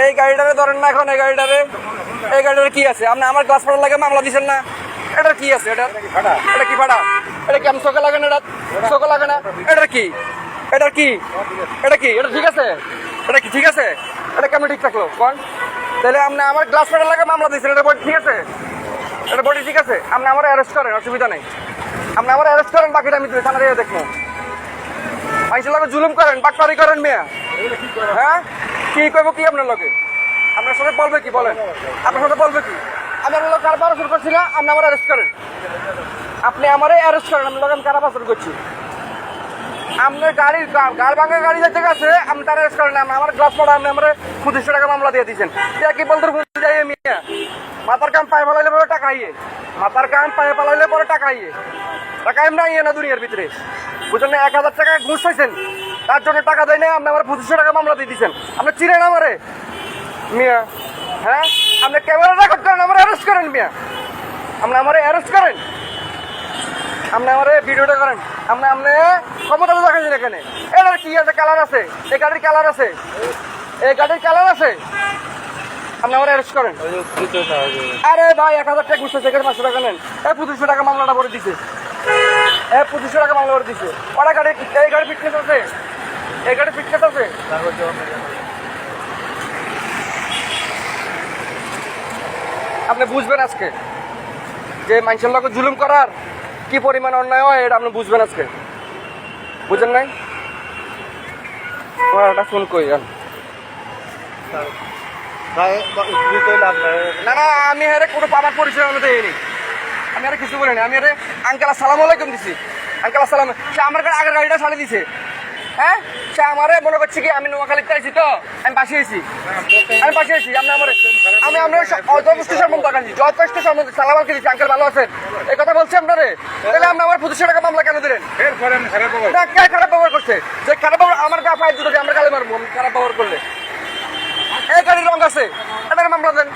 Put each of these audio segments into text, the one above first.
এই গাড়িটারে ধরেন না এখন, এই গাড়িটারে। এই গাড়িটার কি আছে? আপনি আমার গ্লাস ফাটার লাগে মামলা দিচ্ছেন না? এটার কি আছে? এটা এটা কি ফাটা এটা কি আমি চোখে লাগে না এটা চোখে লাগে না? এটার কি? এটার কি? এটা কি? এটা ঠিক আছে? এটা কি ঠিক আছে? এটা কেমন ঠিক থাকল? কোন তাহলে আপনি আমার গ্লাস ফাটার লাগে মামলা দিচ্ছেন এটা বডি ঠিক আছে? এটা বডি ঠিক আছে? আপনি আমার অ্যারেস্ট করেন, অসুবিধা নেই। আপনি আমার অ্যারেস্ট করেন, বাকিটা আমি তুলে থানারে দেখব। মানুষের লগে জুলুম করেন, বাটপারি করেন মেয়া। হ্যাঁ? কি করব কি আপনার লগে? আপনার সাথে বলবে কি, বলেন। আপনার সাথে বলবে কি? আমি আপনার লোক কারবার শুরু করছি না, আপনি আমার অ্যারেস্ট করেন। আপনি আমারে অ্যারেস্ট করেন, আমি লোক আমি কারবার শুরু করছি। আপনার গাড়ি গাড় ভাঙা গাড়ি যাতে গেছে, আপনি তার অ্যারেস্ট করেন আমার গ্লাস পড়া, আপনি আমার পঁচিশশো টাকা মামলা দিয়ে দিয়েছেন। কি বলতে বুঝতে যাই মিয়া? মাথার কাম পায়ে পালাইলে পরে টাকা আইয়ে মাথার কাম পায়ে পালাইলে পরে টাকা আইয়ে টাকা এমনি আইয়ে না দুনিয়ার ভিতরে। বুঝলেন এক হাজার টাকা ঘুষ পাইছেন তার জন্য টাকা দেয় না আপনি আমার পঁচিশশো টাকা মামলা দিয়ে দিচ্ছেন আপনি চিনেন আমারে? মিয়া হ্যাঁ? আপনি ক্যামেরা রেকর্ড করেন, আমার অ্যারেস্ট করেন, মিয়া। আপনি আমার অ্যারেস্ট করেন। আপনি আমার ভিডিওটা করেন। আপনি আপনি ক্ষমতা দেখাচ্ছেন এখানে। এটার কি আছে কালার আছে? এই গাড়ির কালার আছে? এই গাড়ির কালার আছে? আপনি আমার অ্যারেস্ট করেন। আরে ভাই, এক হাজার টাকা ঘুরছে সেখানে পাঁচশো টাকা নেন। এই পঁচিশশো টাকা মামলাটা করে দিছে। এ পঁচিশশো টাকা মামলা করে দিছে। ওরা গাড়ি এই গাড়ি ফিটনেস আছে। এই গাড়ি আছে আপনি বুঝবেন আজকে যে মানুষের লোক জুলুম করার কি পরিমাণ অন্যায় হয় এটা আপনি বুঝবেন আজকে। বুঝেন নাই? একটা ফোন যান না না আমি আরে কোনো আমার পরিচয় আমি দেয়নি আমি আরে কিছু বলিনি আমি আরে আঙ্কেল আসসালাম আলাইকুম দিছি। আঙ্কেল আসসালাম সে আমার আগের গাড়িটা ছাড়ে দিছে। হ্যাঁ? সে আমারে মনে করছে কি আমি নোয়াখালীতে আছি তো আমি পাশে আছি আমি পাশে আছি আপনি আমার আমি আপনার যথেষ্ট সম্বন্ধ দেখাচ্ছি যথেষ্ট সম্বন্ধ সালাম আলকে দিচ্ছি আঙ্কেল ভালো আছেন? এই কথা বলছি আপনারে? তাহলে আপনি আমার পঁচিশশো টাকা মামলা কেন দিলেন? না কে খারাপ ব্যবহার করছে? যে খারাপ ব্যবহার আমার গা পায়ে দুটো আমরা গালে মারবো খারাপ ব্যবহার করলে। এই গাড়ির রং আছে এটার মামলা দেন।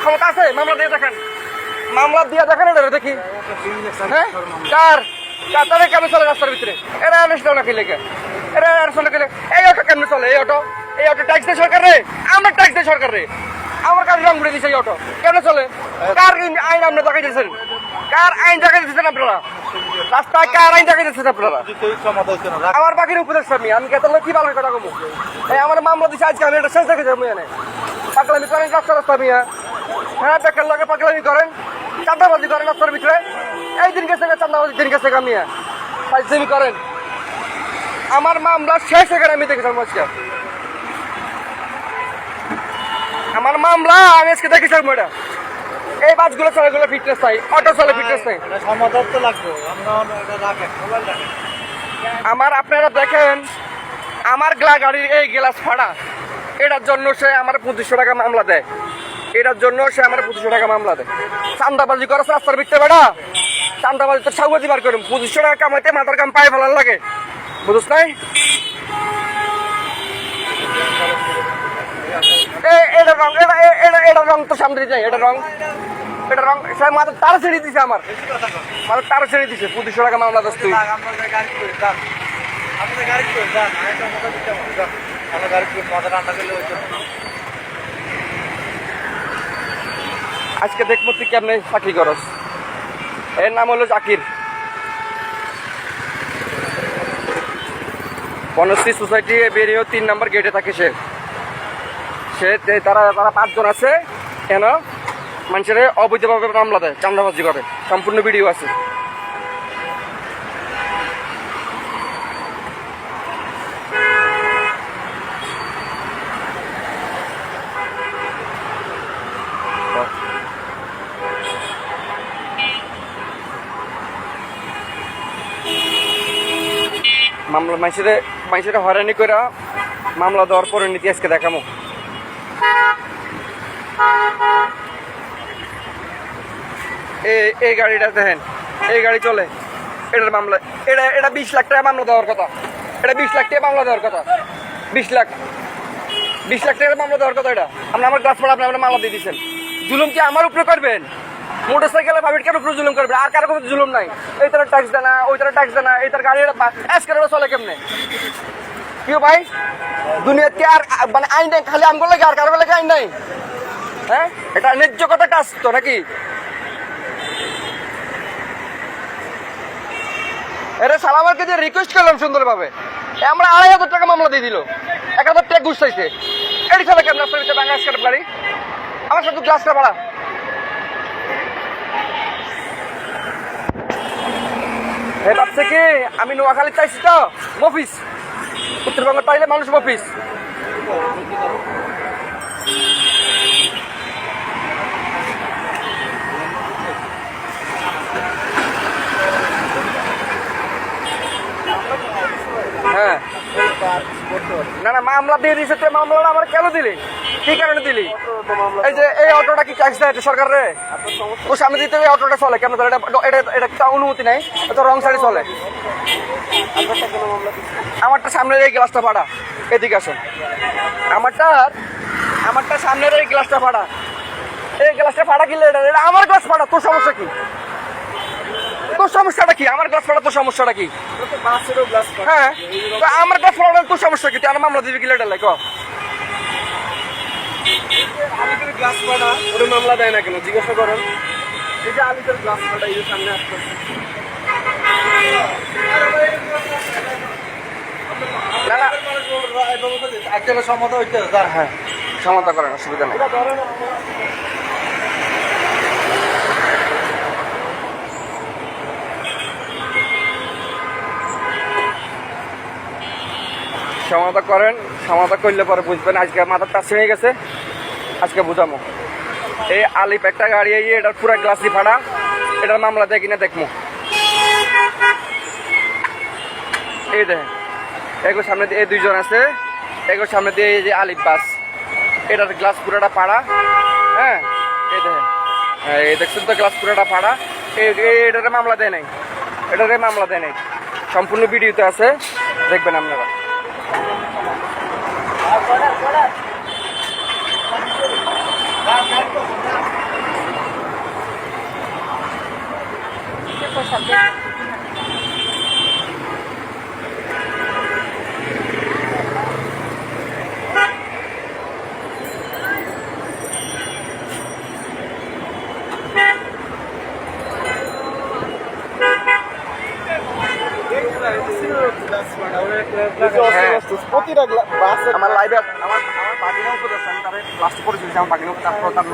ক্ষমতা আছে? মামলা দিয়ে দেখেন। মামলা দিয়ে দেখেন এটা দেখি। হ্যাঁ? কার? তাহলে কেমন চলে রাস্তার ভিতরে? এরা আনিস না কি লেগে। এরা আর চলে গেলে, এই অটো কেমন চলে? এই অটো? এই অটো ট্যাক্স দেয় সরকার রে? আমরা ট্যাক্স দেয় সরকার রে। আমার গাড়ি রং ঘুরে দিছে এই অটো। কেন চলে? কার আইন- আপনি দেখাই দিয়েছেন কার আইন দেখাই দিয়েছেন আপনারা? রাস্তায় কার আইন দেখাই দিয়েছেন আপনারা? আমার বাকির উপদেশ আমি আমি কেতন কি ভালো কথা কমু? এই আমার মামলা দিছে আজকে, আমি এটা শেষ দেখে যাব এনে। পাগলামি করেন রাস্তা রাস্তা মিয়া। হ্যাঁ বেকার লাগে পাগলামি করেন চান্দাবাজি করেন রাস্তার ভিতরে। এই দিন গেছে চান্দাবাজি দিন গেছে মিয়া। ফাইজলামি করেন। আমার মামলা শেষ এখানে আমি দেখেছিলাম আজকে। আমার মামলা আমি আজকে দেখেছিলাম এটা। এই বাসগুলো চলে গুলো ফিটনেস চাই অটো চলে ফিটনেস সমাধান তো লাগবে। আমরা আপনারা দেখেন আমার গ্লা গাড়ির এই গ্লাস ফাড়া এটার জন্য সে আমার পঁচিশশো টাকা মামলা দেয়। এটার জন্য সে আমার পঁচিশশো টাকা মামলা দেয়। চান্দাবাজি করে রাস্তার ভিতরে বেড়া। চান্দাবাজি তো ছাগজি বার করুন পঁচিশশো টাকা কামাইতে মাথার কাম পায়ে ফেলার লাগে। বুঝছ নাই? এটা রং, এটা এটা এটা রং তো সামনে যাই এটা রং। এটা রং, সে মাথার তার ছেড়ে দিছে আমার। মাথার তার ছেড়ে দিছে, পঁচিশশো টাকা মামলা দোষ তুই। আজকে দেখব তুই কেমনে চাকরি করস। এর নাম হলো জাকির। বনশ্রী সোসাইটি বেরিয়েও তিন নম্বর গেটে থাকে সে। সে তারা তারা পাঁচজন আছে, কেন? মানুষের অবৈধভাবে মামলা দেয় চান্দাবাজি করে সম্পূর্ণ ভিডিও আছে। মামলা মানুষের মানুষের হয়রানি করে মামলা দেওয়ার পরিণতি আজকে দেখামো। এই গাড়িটা দেখেন, এই গাড়ি চলে। এটার মামলা, এটা এটা বিশ লাখ টাকা মামলা দেওয়ার কথা। এটা বিশ লাখ টাকা মামলা দেওয়ার কথা। বিশ লাখ বিশ লাখ টাকার মামলা দেওয়ার কথা এটা। আপনি আমার গাছ পড়া আপনি আপনার মামলা দিয়ে দিচ্ছেন জুলুম কি আমার উপরে করবেন? মোটর সাইকেলে প্রাইভেট কার উপরে জুলুম করবে? আর কারও কোনো জুলুম নাই। এই তারা ট্যাক্স দেনা ওই তারা ট্যাক্স দেনা এই তার গাড়ি এসকারে চলে কেমনে? প্রিয় ভাই? দুনিয়াতে আর মানে আইন নেই, খালি আমগুলো লাগে আর কারও লাগে আইন নাই? হ্যাঁ? এটা ন্যায্য কথা কাজ তো, নাকি? আরে সালামারকে যে রিকোয়েস্ট করলাম সুন্দরভাবে। আমরা আড়াই হাজার টাকা মামলা দিয়ে দিল। এক হাজার টাকা ঘুষ চাইছে। এটি চলে কেমন আপনার ভিতরে কাটাপ গাড়ি? আমার সাথে গ্লাসটা ভাড়া এ ভাবছে কি? আমি নোয়াখালী চাইছি তো। মফিস উত্তরবঙ্গ পাইলে মানুষ মফিস হ্যাঁ। না না, মামলা দিয়ে দিছে তুই মামলাটা আমার কেন দিলি? কি কারণে দিলি? এই যে এই অটোটা কি ট্যাক্স দেয় সরকার? রে ও সামনে দিতে এই অটোটা চলে কেন এটা এটা এটা অনুমতি নাই এটা রং সাইডে চলে। আমারটা সামনের এই গ্লাসটা ফাড়া এদিকে আসুন আমারটা আমারটা সামনের এই গ্লাসটা ফাড়া এই গ্লাসটা ফাড়া কিনলে এটা? এটা আমার গ্লাস ফাড়া তোর সমস্যা কি? তোর সমস্যাটা কি? আমার গ্লাস ফাড়া তোর সমস্যাটা কি? হ্যাঁ তো আমার গ্লাস ফাড়া তোর সমস্যা কি? তুই আমার মামলা দিবি কি লেটার লাই গ্লাস ওরে মামলা দেয় না কেন? জিজ্ঞাসা করেন। এই যে আলিপুর গ্লাস পাড়া এই যে সামনে আসতে না না একজনের সম্মত হইতে হ্যাঁ। করেন অসুবিধা নেই। সমাধা করেন সমাধা করলে পরে বুঝবেন। আজকে মাথার টাচ হয়ে গেছে। আজকে বুঝামো। এই আলিপ একটা গাড়ি, এই এটার পুরো গ্লাসি ফাড়া এটার মামলা দেয় কিনা দেখব এই দেখেন এগুলোর সামনে দিয়ে এই দুইজন আছে এগুলোর সামনে দিয়ে এই যে আলিপ বাস। এটার গ্লাস পুরোটা পাড়া হ্যাঁ? এই দেখেন হ্যাঁ এই দেখছেন তো গ্লাস পুরোটা পাড়া এটারে মামলা দেয় নাই, এটারে মামলা দেয় নাই। সম্পূর্ণ ভিডিওতে আছে, দেখবেন আপনারা। Depois saber. আমার তারপর তার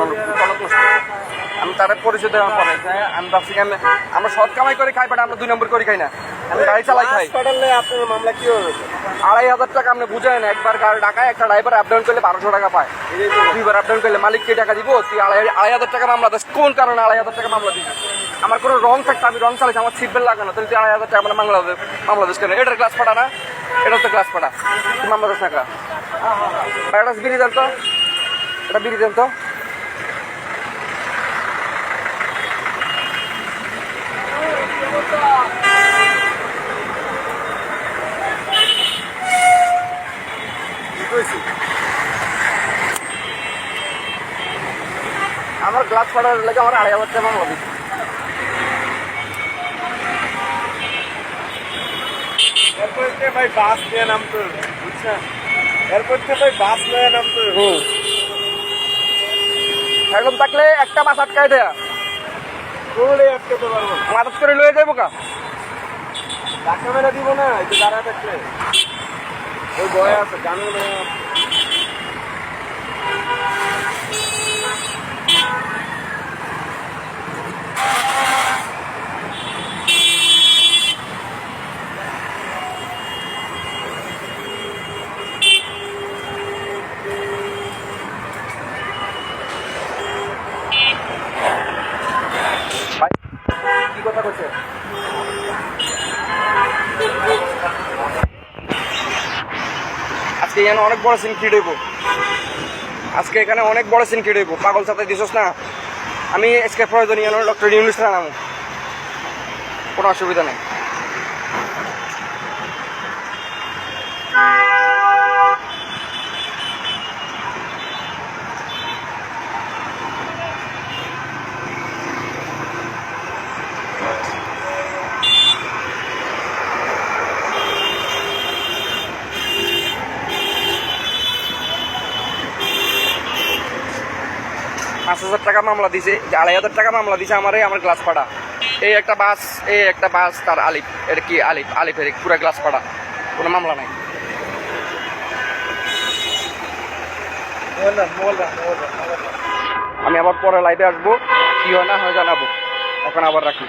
আমি তারে পরিচয় দেওয়ার পরে আমি ভাবছি কি আমি আমরা সৎ কামাই করে খাই বাট আমরা দুই নম্বর করে খাই না। আমি গাড়ি চালাই খাই। আপনার মামলা কি হবে আড়াই হাজার টাকা আপনি বুঝেন একবার গাড়ি ঢাকায় একটা ড্রাইভার আপ ডাউন করলে বারোশো টাকা পায়। দুইবার আপ ডাউন করলে মালিক কে টাকা দিব? তুই আড়াই আড়াই হাজার টাকা মামলা দিস। কোন কারণে আড়াই হাজার টাকা মামলা দিস আমার কোনো রং থাকতে আমি রং চালাইছি আমার সিট বেল্ট লাগানো তাহলে তুই আড়াই হাজার টাকা মানে মামলা মামলা দিস কেন? এটার ক্লাস পাঠা না। এটার তো পাঠা তুই মামলা দিস টাকা এটা বিড়ি দেন তো। এটা বিড়ি দেন তো। আমার গ্লাস পাঠার লাগে আমার আড়াই হাজার টাকা দিস এরপর ভাই বাস নিয়ে নামতো বুঝছেন? এরপর থেকে ভাই বাস নিয়ে নামতো। হুম। এরকম থাকলে একটা মাছ আটকায় দেয়া। না। মাদত করে লয়ে যাব কা? ধাক্কা মেরে দিব না দাঁড়া থাকলে। ওই বয় আছে জানো না ভাই কি কথা বলছে আজকে এখানে অনেক বড় সিন ক্রিয়েট হইব। আজকে এখানে অনেক বড় সিন ক্রিয়েট হইব। পাগল সাথে দিছস না? আমি আজকে প্রয়োজন ডক্টর ইউনুস নাম কোনো অসুবিধা নেই। পাঁচ হাজার টাকা মামলা দিছে আড়াই হাজার টাকা মামলা দিছে আমার আমার গ্লাস ফাটা এই একটা বাস এই একটা বাস তার আলিফ এটা কি আলিফ? আলিফের পুরা গ্লাস ফাটা কোনো মামলা নাই। আমি আবার পরে লাইভে আসব কি হয় না হয় জানাব। এখন আবার রাখি।